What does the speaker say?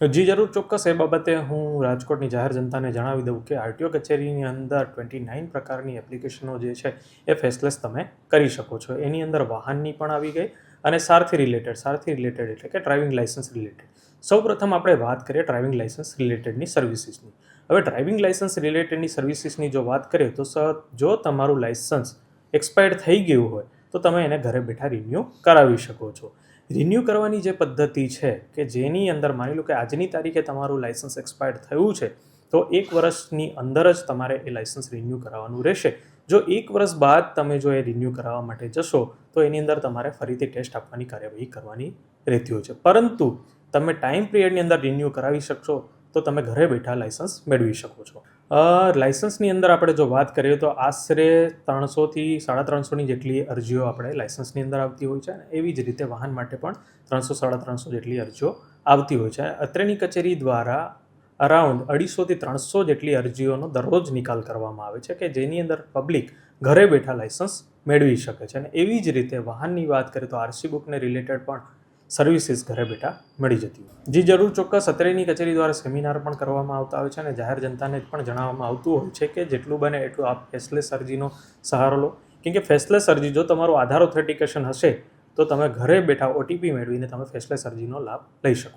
જી, જરૂર. ચોક્કસ એ બાબતે હું રાજકોટની જાહેર જનતાને જણાવી દઉં કે આરટીઓ કચેરીની અંદર ટ્વેન્ટી નાઇન પ્રકારની એપ્લિકેશનો જે છે એ ફેસલેસ તમે કરી શકો છો. એની અંદર વાહનની પણ આવી ગઈ અને સારથી રિલેટેડ સારથી રિલેટેડ એટલે કે ડ્રાઇવિંગ લાઇસન્સ રિલેટેડ સૌપ્રથમ આપણે વાત કરીએ ડ્રાઇવિંગ લાઇસન્સ રિલેટેડની સર્વિસીસની હવે ડ્રાઇવિંગ લાઇસન્સ રિલેટેડની સર્વિસીસની જો વાત કરીએ તો સર, જો તમારું લાઇસન્સ એક્સપાયર્ડ થઈ ગયું હોય તો તમે એને ઘરે બેઠા રિન્યૂ કરાવી શકો છો. રિન્યૂ કરવાની જે પદ્ધતિ છે કે જેની અંદર માની લો કે આજની તારીખે તમારું લાઇસન્સ એક્સપાયર્ડ થયું છે, તો એક વર્ષની અંદર જ તમારે એ લાઇસન્સ રિન્યૂ કરાવવાનું રહેશે. જો એક વર્ષ બાદ તમે જો એ રિન્યૂ કરાવવા માટે જશો, તો એની અંદર તમારે ફરીથી ટેસ્ટ આપવાની કાર્યવાહી કરવાની રહેતી હોય છે. પરંતુ તમે ટાઈમ પિરિયડની અંદર રિન્યૂ કરાવી શકશો, તો તમે ઘરે બેઠા લાઇસન્સ મેળવી શકો છો. લાઇસન્સની અંદર આપણે જો વાત કરીએ તો આશરે ત્રણસોથી સાડા ત્રણસોની જેટલી અરજીઓ આપણે લાઇસન્સની અંદર આવતી હોય છે અને એવી જ રીતે વાહન માટે પણ ત્રણસો સાડા ત્રણસો જેટલી અરજીઓ આવતી હોય છે. અત્રેની કચેરી દ્વારા અરાઉન્ડ અઢીસોથી ત્રણસો જેટલી અરજીઓનો દરરોજ નિકાલ કરવામાં આવે છે કે જેની અંદર પબ્લિક ઘરે બેઠા લાઇસન્સ મેળવી શકે છે અને એવી જ રીતે વાહનની વાત કરીએ તો આરસી બુકને રિલેટેડ પણ સર્વિસીસ ઘરે બેઠા મળી જતી હોય. જે જરૂર ચોક્કસ અત્રેની કચેરી દ્વારા સેમિનાર પણ કરવામાં આવતા હોય છે અને જાહેર જનતાને પણ જણાવવામાં આવતું હોય છે કે જેટલું બને એટલું આપ ફેસલેસ અરજીનો સહારો લો. કેમ કે ફેસલેસ અરજી જો તમારું આધાર ઓથેન્ટિકેશન હશે, તો તમે ઘરે બેઠા ઓટીપી મેળવીને તમે ફેસલેસ અરજીનો લાભ લઈ શકો.